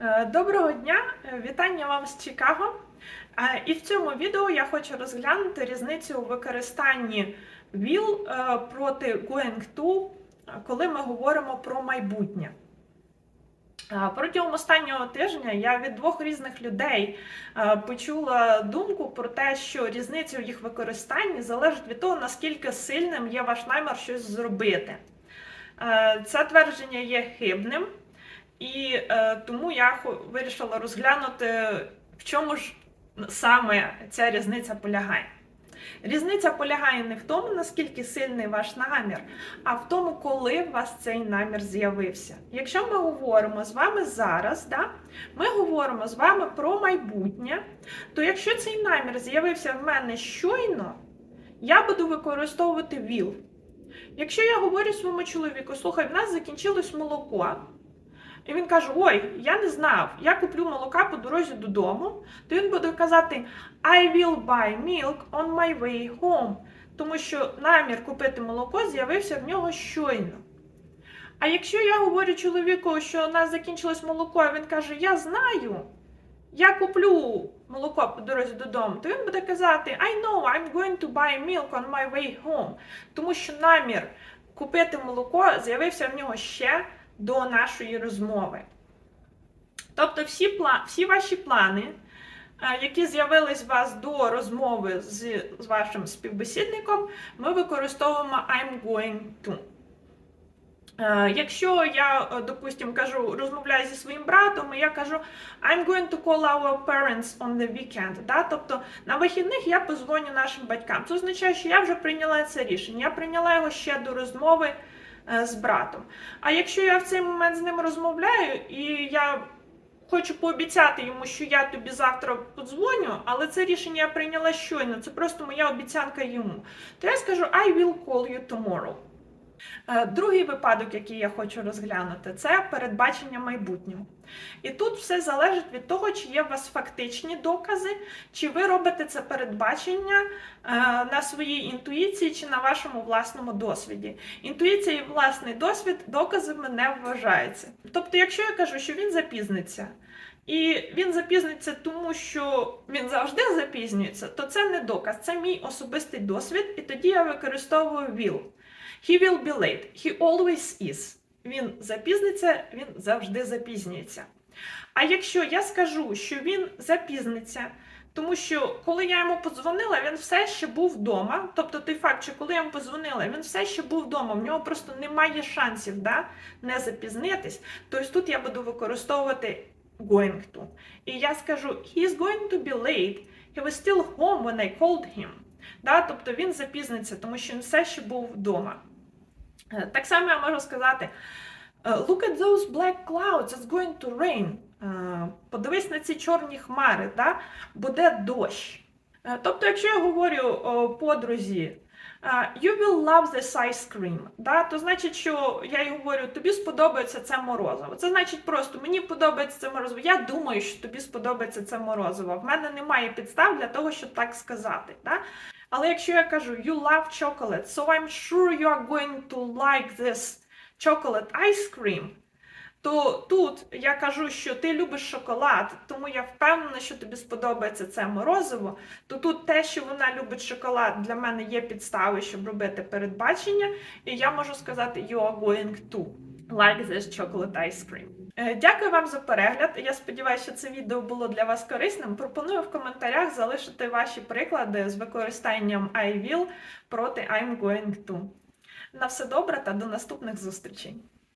Е, Доброго дня! Е, Вітання вам з Чикаго. Е, І в цьому відео я хочу розглянути різницю у використанні will проти going to, коли ми говоримо про майбутнє. Протягом останнього тижня я від двох різних людей почула думку про те, що різниця у їх використанні залежить від того, наскільки сильним є ваш намір щось зробити. Це твердження є хибним. І е, тому я вирішила розглянути, в чому ж саме ця різниця полягає. Різниця полягає не в тому, наскільки сильний ваш намір, а в тому, коли у вас цей намір з'явився. Якщо ми говоримо з вами зараз, да, ми говоримо з вами про майбутнє, то якщо цей намір з'явився в мене щойно, я буду використовувати will. Якщо я говорю своєму чоловіку, слухай, в нас закінчилось молоко. І він каже: Ой, я не знав, я куплю молока по дорозі додому, то він буде казати I will buy milk on my way home, тому що намір купити молоко з'явився в нього щойно. А якщо я говорю чоловіку, що у нас закінчилось молоко, а він каже, я знаю, я куплю молоко по дорозі додому, то він буде казати I know, I'm going to buy milk on my way home, тому що намір купити молоко з'явився в нього ще до нашої розмови. Тобто, всі, всі ваші плани, е, які з'явились у вас до розмови з, з вашим співбесідником, ми використовуємо I'm going to. Е, Якщо я, е, допустимо, кажу, розмовляю зі своїм братом, і я кажу I'm going to call our parents on the weekend. Да? Тобто на вихідних я позвоню нашим батькам. Це означає, що я вже прийняла це рішення. Я прийняла його ще до розмови з братом. А якщо я в цей момент з ним розмовляю і я хочу пообіцяти йому, що я тобі завтра подзвоню, але це рішення я прийняла щойно, це просто моя обіцянка йому, то я скажу I will call you tomorrow. Е, Другий випадок, який я хочу розглянути, це передбачення майбутнього. І тут все залежить від того, чи є у вас фактичні докази, чи ви робите це передбачення е, на своїй інтуїції чи на вашому власному досвіді. Інтуїція і власний досвід доказами не вважаються. Тобто, якщо я кажу, що він запізниться, і він запізниться тому, що він завжди запізнюється, то це не доказ, це мій особистий досвід, і тоді я використовую will. He will be late. He always is. Він запізниться, він завжди запізнюється. А якщо я скажу, що він запізниться, тому що коли я йому подзвонила, він все ще був вдома. Тобто той факт, що коли я йому подзвонила, він все ще був вдома, в нього просто немає шансів да, не запізнитись. Тобто тут я буду використовувати going to. І я скажу, he is going to be late. He was still home when I called him. Да, тобто він запізниться, тому що він все ще був вдома. Е, Так само я можу сказати: е, Look at those black clouds, it's going to rain. Е, Подивись на ці чорні хмари, да? буде дощ. Тобто, якщо я говорю о, подрузі, You will love this ice cream, да? то значить, що я їй говорю, тобі сподобається це морозиво. Це значить просто мені подобається це морозиво. Я думаю, що тобі сподобається це морозиво. В мене немає підстав для того, щоб так сказати. Да? Але якщо я кажу you love chocolate, so I'm sure you are going to like this chocolate ice cream, то тут я кажу, що ти любиш шоколад, тому я впевнена, що тобі сподобається це морозиво. То тут те, що вона любить шоколад, для мене є підстави, щоб робити передбачення, і я можу сказати you are going to like this chocolate ice cream. Е, Дякую вам за перегляд. Я сподіваюся, що це відео було для вас корисним. Пропоную в коментарях залишити ваші приклади з використанням I will проти I'm going to. На все добре та до наступних зустрічей!